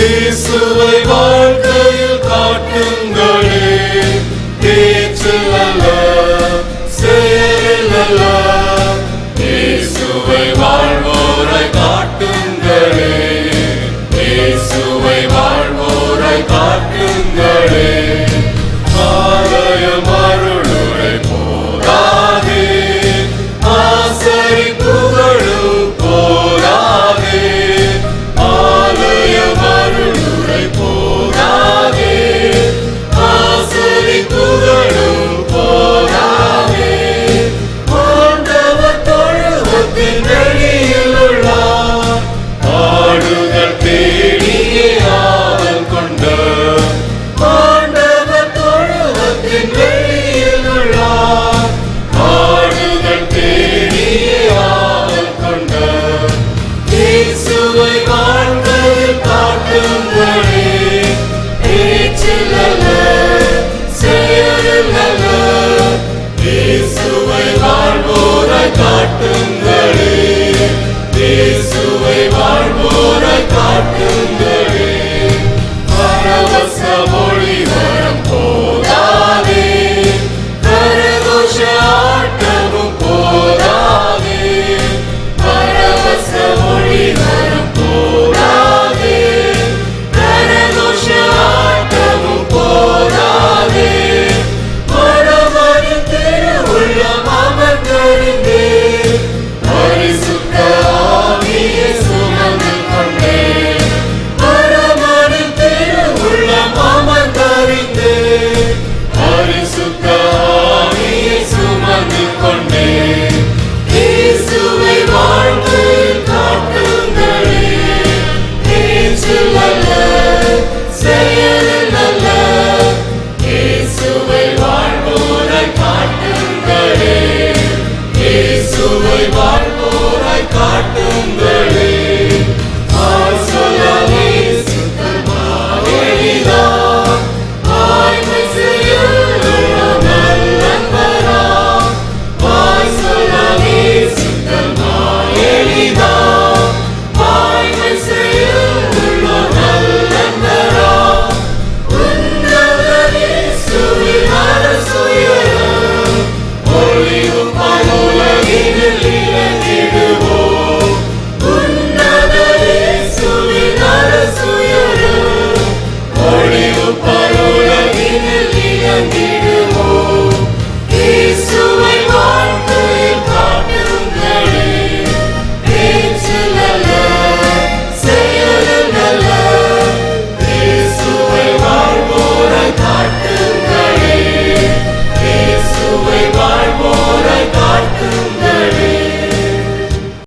இயேசுவை வாழ்க்கையில் காட்டுங்களே. பேச்சு அல்ல இயேசுவை வாழ்வோரை